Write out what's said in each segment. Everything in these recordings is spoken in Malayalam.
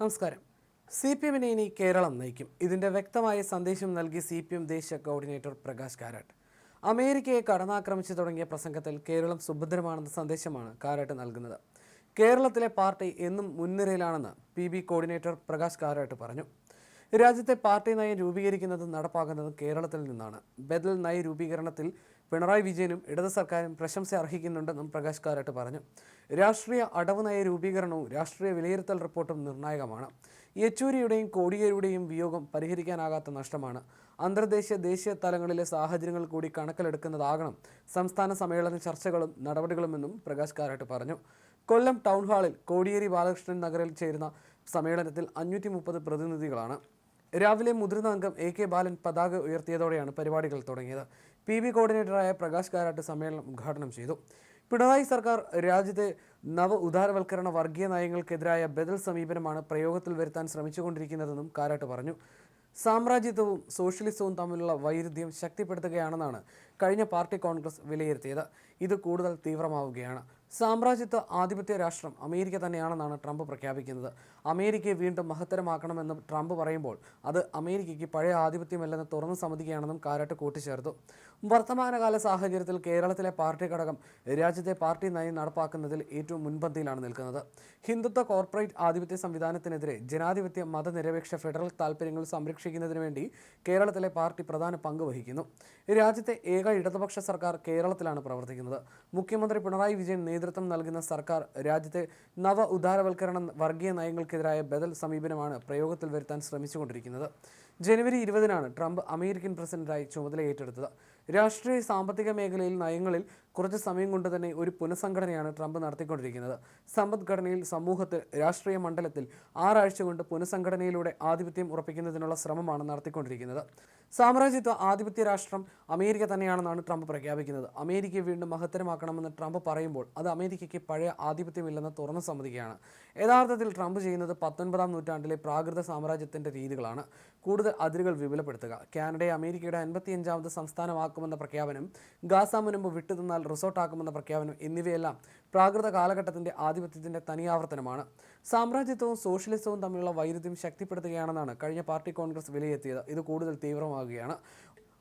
നമസ്കാരം. സി പി എമ്മിനെ ഇനി കേരളം നയിക്കും. ഇതിന്റെ വ്യക്തമായ സന്ദേശം നൽകി സി പി എം ദേശീയ കോർഡിനേറ്റർ പ്രകാശ് കാരാട്ട്. അമേരിക്കയെ കടന്നാക്രമിച്ചു തുടങ്ങിയ പ്രസംഗത്തിൽ കേരളം സുഭദ്രമാണെന്ന സന്ദേശമാണ് കാരാട്ട് നൽകുന്നത്. കേരളത്തിലെ പാർട്ടി എന്നും മുൻനിരയിലാണെന്ന് P B coordinator Prakash Karat പറഞ്ഞു. രാജ്യത്തെ പാർട്ടി നയം രൂപീകരിക്കുന്നതും നടപ്പാക്കുന്നതും കേരളത്തിൽ നിന്നാണ്. ബദൽ നയ രൂപീകരണത്തിൽ പിണറായി വിജയനും ഇടത് സർക്കാരും പ്രശംസ അർഹിക്കുന്നുണ്ടെന്നും പ്രകാശ് കാരാട്ട് പറഞ്ഞു. രാഷ്ട്രീയ അടവ് നയ രൂപീകരണവും രാഷ്ട്രീയ വിലയിരുത്തൽ റിപ്പോർട്ടും നിർണായകമാണ്. യെച്ചൂരിയുടെയും കോടിയേരിയുടെയും വിയോഗം പരിഹരിക്കാനാകാത്ത നഷ്ടമാണ്. അന്തർദേശീയ ദേശീയ തലങ്ങളിലെ സാഹചര്യങ്ങൾ കൂടി കണക്കിലെടുക്കുന്നതാകണം സംസ്ഥാന സമ്മേളന ചർച്ചകളും നടപടികളുമെന്നും പ്രകാശ് കാരാട്ട് പറഞ്ഞു. കൊല്ലം ടൗൺ ഹാളിൽ കോടിയേരി ബാലകൃഷ്ണൻ നഗറിൽ ചേരുന്ന സമ്മേളനത്തിൽ അഞ്ഞൂറ്റി പ്രതിനിധികളാണ്. രാവിലെ മുതിർന്ന അംഗം എ കെ ബാലൻ പതാക ഉയർത്തിയതോടെയാണ് പരിപാടികൾ തുടങ്ങിയത്. പി ബി കോർഡിനേറ്ററായ പ്രകാശ് കാരാട്ട് സമ്മേളനം ഉദ്ഘാടനം ചെയ്തു. പിണറായി സർക്കാർ രാജ്യത്തെ നവ ഉദാരവൽക്കരണ വർഗീയ നയങ്ങൾക്കെതിരായ ബദൽ സമീപനമാണ് പ്രയോഗത്തിൽ വരുത്താൻ ശ്രമിച്ചുകൊണ്ടിരിക്കുന്നതെന്നും കാരാട്ട് പറഞ്ഞു. സാമ്രാജ്യത്വവും സോഷ്യലിസവും തമ്മിലുള്ള വൈരുദ്ധ്യം ശക്തിപ്പെടുത്തുകയാണെന്നാണ് കഴിഞ്ഞ പാർട്ടി കോൺഗ്രസ് വിലയിരുത്തിയത്. ഇത് കൂടുതൽ തീവ്രമാവുകയാണ്. സാമ്രാജ്യത്വ ആധിപത്യ രാഷ്ട്രം അമേരിക്ക തന്നെയാണെന്നാണ് ട്രംപ് പ്രഖ്യാപിക്കുന്നത്. അമേരിക്കയെ വീണ്ടും മഹത്തരമാക്കണമെന്ന് ട്രംപ് പറയുമ്പോൾ അത് അമേരിക്കയ്ക്ക് പഴയ ആധിപത്യമല്ലെന്ന് തുറന്നു സമ്മതിക്കുകയാണെന്നും കാരാട്ട് കൂട്ടിച്ചേർത്തു. വർത്തമാനകാല സാഹചര്യത്തിൽ കേരളത്തിലെ പാർട്ടി ഘടകം രാജ്യത്തെ പാർട്ടി നയം നടപ്പാക്കുന്നതിൽ ഏറ്റവും മുൻപന്തിയിലാണ് നിൽക്കുന്നത്. ഹിന്ദുത്വ കോർപ്പറേറ്റ് ആധിപത്യ സംവിധാനത്തിനെതിരെ ജനാധിപത്യ മതനിരപേക്ഷ ഫെഡറൽ താൽപ്പര്യങ്ങൾ സംരക്ഷിക്കുന്നതിന് വേണ്ടി കേരളത്തിലെ പാർട്ടി പ്രധാന പങ്ക് വഹിക്കുന്നു. രാജ്യത്തെ ഏക ഇടതുപക്ഷ സർക്കാർ കേരളത്തിലാണ് പ്രവർത്തിക്കുന്നത്. മുഖ്യമന്ത്രി പിണറായി വിജയൻ നേതൃത്വം നൽകുന്ന സർക്കാർ രാജ്യത്തെ നവ ഉദാരവൽക്കരണ വർഗീയ നയങ്ങൾക്കെതിരായ ബദൽ സമീപനമാണ് പ്രയോഗത്തിൽ വരുത്താൻ ശ്രമിച്ചുകൊണ്ടിരിക്കുന്നത്. ജനുവരി ഇരുപതിനാണ് ട്രംപ് അമേരിക്കൻ പ്രസിഡന്റായി ചുമതല ഏറ്റെടുത്തത് രാഷ്ട്രീയ സാമ്പത്തിക മേഖലയിൽ നയങ്ങളിൽ കുറച്ച് സമയം കൊണ്ട് തന്നെ ഒരു പുനഃസംഘടനയാണ് ട്രംപ് നടത്തിക്കൊണ്ടിരിക്കുന്നത്. സമ്പദ്ഘടനയിൽ സമൂഹത്തിൽ രാഷ്ട്രീയ മണ്ഡലത്തിൽ ആറാഴ്ച കൊണ്ട് പുനഃസംഘടനയിലൂടെ ആധിപത്യം ഉറപ്പിക്കുന്നതിനുള്ള ശ്രമമാണ് നടത്തിക്കൊണ്ടിരിക്കുന്നത്. സാമ്രാജ്യത്വ ആധിപത്യ രാഷ്ട്രം അമേരിക്ക തന്നെയാണെന്നാണ് ട്രംപ് പ്രഖ്യാപിക്കുന്നത്. അമേരിക്കയെ വീണ്ടും മഹത്തരമാക്കണമെന്ന് ട്രംപ് പറയുമ്പോൾ അത് അമേരിക്കയ്ക്ക് പഴയ ആധിപത്യമില്ലെന്ന് തുറന്നു സമ്മതിക്കുകയാണ്. യഥാർത്ഥത്തിൽ ട്രംപ് ചെയ്യുന്നത് പത്തൊൻപതാം നൂറ്റാണ്ടിലെ പ്രാകൃത സാമ്രാജ്യത്തിന്റെ രീതികളാണ്. കൂടുതൽ അതിരുകൾ വിപുലപ്പെടുത്തുക. കാനഡയെ അമേരിക്കയുടെ അൻപത്തിയഞ്ചാമത് സംസ്ഥാനമാക്കുമെന്ന പ്രഖ്യാപനം ഗാസ മുൻപ് വിട്ടുതന്നാൽ റിസോർട്ടാക്കുമെന്ന പ്രഖ്യാപനം എന്നിവയെല്ലാം പ്രാകൃത കാലഘട്ടത്തിന്റെ ആധിപത്യത്തിന്റെ തനിയാവർത്തനമാണ്. സാമ്രാജ്യത്വവും സോഷ്യലിസവും തമ്മിലുള്ള വൈരുദ്ധ്യം ശക്തിപ്പെടുത്തുകയാണെന്നാണ് കഴിഞ്ഞ പാർട്ടി കോൺഗ്രസ് വിലയിരുത്തിയത്. ഇത് കൂടുതൽ തീവ്രമാകുകയാണ്.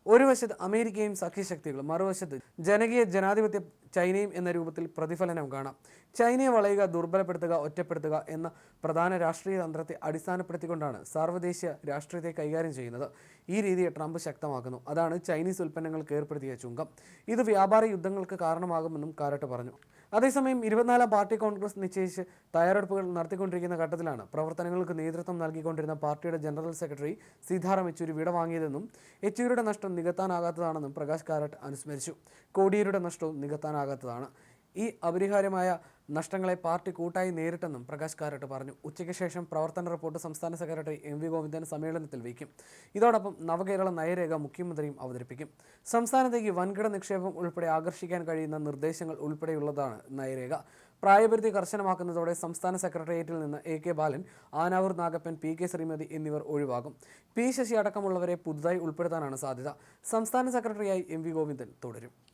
ഒരു വശത്ത് അമേരിക്കയും സഖ്യശക്തികളും മറുവശത്ത് ജനകീയ ജനാധിപത്യ ചൈനയും എന്ന രൂപത്തിൽ പ്രതിഫലനം കാണാം. ചൈനയെ വളയുക ദുർബലപ്പെടുത്തുക ഒറ്റപ്പെടുത്തുക എന്ന പ്രധാന രാഷ്ട്രീയ തന്ത്രത്തെ അടിസ്ഥാനപ്പെടുത്തിക്കൊണ്ടാണ് സാർവദേശീയ രാഷ്ട്രീയത്തെ കൈകാര്യം ചെയ്യുന്നത്. ഈ രീതിയെ ട്രംപ് ശക്തമാക്കുന്നു. അതാണ് ചൈനീസ് ഉൽപ്പന്നങ്ങൾക്ക് ഏർപ്പെടുത്തിയ ചുങ്കം. ഇത് വ്യാപാര യുദ്ധങ്ങൾക്ക് കാരണമാകുമെന്നും കാരട്ട് പറഞ്ഞു. അതേസമയം ഇരുപത്തിനാലാം പാർട്ടി കോൺഗ്രസ് നിശ്ചയിച്ച് തയ്യാറെടുപ്പുകൾ നടത്തിക്കൊണ്ടിരിക്കുന്ന ഘട്ടത്തിലാണ് പ്രവർത്തനങ്ങൾക്ക് നേതൃത്വം നൽകിക്കൊണ്ടിരുന്ന പാർട്ടിയുടെ ജനറൽ സെക്രട്ടറി സീതാറാം യെച്ചൂരി വിട വാങ്ങിയതെന്നും യെച്ചൂരിയുടെ നഷ്ടം നികത്താനാകാത്തതാണെന്നും പ്രകാശ് കാരാട്ട് അനുസ്മരിച്ചു. കോടിയേരിയുടെ നഷ്ടവും നികത്താനാകാത്തതാണ്. ഈ അപരിഹാര്യമായ നഷ്ടങ്ങളെ പാർട്ടി കൂട്ടായി നേരിട്ടെന്നും പ്രകാശ് കാരട്ട് പറഞ്ഞു. ഉച്ചയ്ക്ക് ശേഷം പ്രവർത്തന റിപ്പോർട്ട് സംസ്ഥാന സെക്രട്ടറി എം വി ഗോവിന്ദൻ സമ്മേളനത്തിൽ വയ്ക്കും. ഇതോടൊപ്പം നവകേരള നയരേഖ മുഖ്യമന്ത്രിയും അവതരിപ്പിക്കും. സംസ്ഥാനത്തേക്ക് വൻകിട നിക്ഷേപം ഉൾപ്പെടെ ആകർഷിക്കാൻ കഴിയുന്ന നിർദ്ദേശങ്ങൾ ഉൾപ്പെടെയുള്ളതാണ് നയരേഖ. പ്രായപരിധി കർശനമാക്കുന്നതോടെ സംസ്ഥാന സെക്രട്ടേറിയറ്റിൽ നിന്ന് A K Balan Anavoor Nagappan P K Sreemathi എന്നിവർ ഒഴിവാകും. പി ശശി അടക്കമുള്ളവരെ പുതുതായി ഉൾപ്പെടുത്താനാണ് സാധ്യത. സംസ്ഥാന സെക്രട്ടറിയായി എം വി ഗോവിന്ദൻ തുടരും.